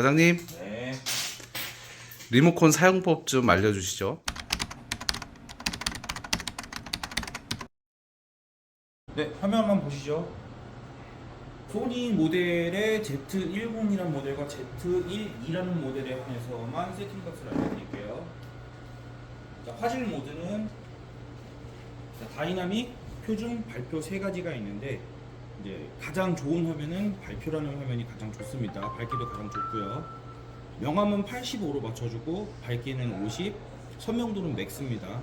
과장님 네. 리모컨 사용법 좀 알려주시죠. 네, 화면 한번 보시죠. 소니 모델의 Z10이라는 모델과 Z12라는 모델에 한해서만 세팅 값을 알려드릴게요. 자, 화질 모드는 자, 다이나믹, 표준, 발표 세 가지가 있는데 이제 가장 좋은 화면은 발표라는 화면이 가장 좋습니다. 밝기도 가장 좋고요. 명암은 85로 맞춰주고 밝기는 50, 선명도는 맥스입니다.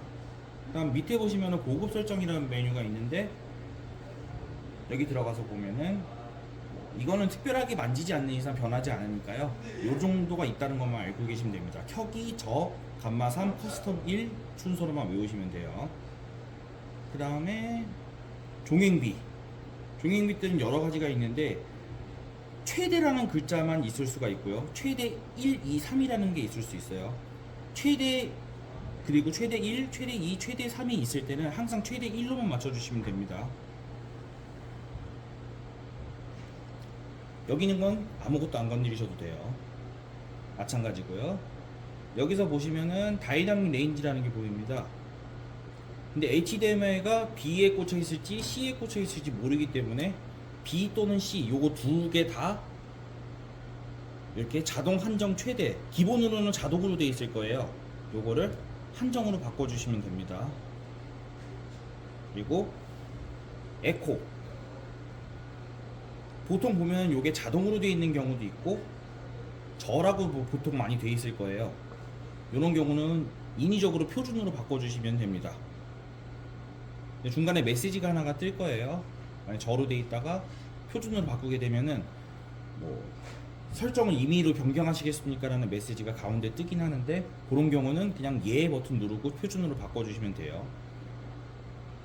그다음 밑에 보시면은 고급 설정이라는 메뉴가 있는데 여기 들어가서 보면은 이거는 특별하게 만지지 않는 이상 변하지 않으니까요. 요 정도가 있다는 것만 알고 계시면 됩니다. 켜기, 저, 감마 3, 커스텀 1 순서로만 외우시면 돼요. 그 다음에 종횡비. 종횡비들은 여러 가지가 있는데 최대라는 글자만 있을 수가 있고요. 최대 1, 2, 3이라는 게 있을 수 있어요. 최대 그리고 최대 1, 최대 2, 최대 3이 있을 때는 항상 최대 1로만 맞춰주시면 됩니다. 여기 있는 건 아무것도 안 건드리셔도 돼요. 마찬가지고요. 여기서 보시면은 다이나믹 레인지라는 게 보입니다. 근데 HDMI가 B에 꽂혀 있을지 C에 꽂혀 있을지 모르기 때문에 B 또는 C 요거 두 개 다 이렇게 자동 한정 최대 기본으로는 자동으로 돼 있을 거예요. 요거를 한정으로 바꿔주시면 됩니다. 그리고 에코 보통 보면 이게 자동으로 되어 있는 경우도 있고 저라고 뭐 보통 많이 돼 있을 거예요. 이런 경우는 인위적으로 표준으로 바꿔주시면 됩니다. 중간에 메시지가 하나가 뜰 거예요. 만약 저로 돼 있다가 표준으로 바꾸게 되면은 뭐 설정을 임의로 변경하시겠습니까? 라는 메시지가 가운데 뜨긴 하는데 그런 경우는 그냥 예 버튼 누르고 표준으로 바꿔주시면 돼요.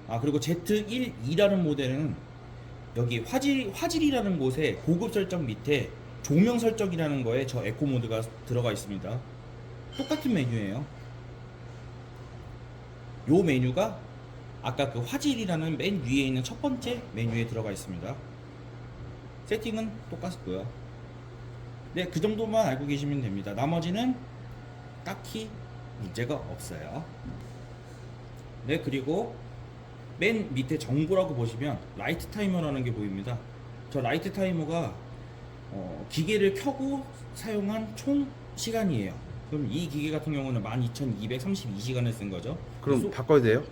아 그리고 Z1, 2라는 모델은 여기 화질 화질이라는 곳에 고급 설정 밑에 조명 설정이라는 거에 저 에코 모드가 들어가 있습니다. 똑같은 메뉴예요. 요 메뉴가 아까 그 화질이라는 맨 위에 있는 첫 번째 메뉴에 들어가 있습니다. 세팅은 똑같고요. 네, 그 정도만 알고 계시면 됩니다. 나머지는 딱히 문제가 없어요. 네, 그리고 맨 밑에 정보라고 보시면 라이트 타이머라는 게 보입니다. 저 라이트 타이머가 어, 기계를 켜고 사용한 총 시간이에요. 그럼 이 기계 같은 경우는 12,232시간을 쓴 거죠. 그럼 소, 바꿔야 돼요?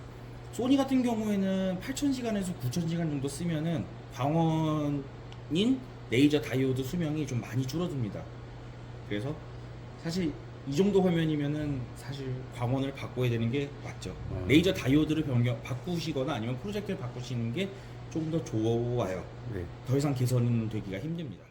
소니 같은 경우에는 8,000시간에서 9,000시간 정도 쓰면은 광원인 레이저 다이오드 수명이 좀 많이 줄어듭니다. 그래서 사실 이 정도 화면이면은 사실 광원을 바꿔야 되는 게 맞죠. 음. 레이저 다이오드를 변경 바꾸시거나 아니면 프로젝트를 바꾸시는 게좀더 좋아요. 네. 더 이상 개선되기가 힘듭니다.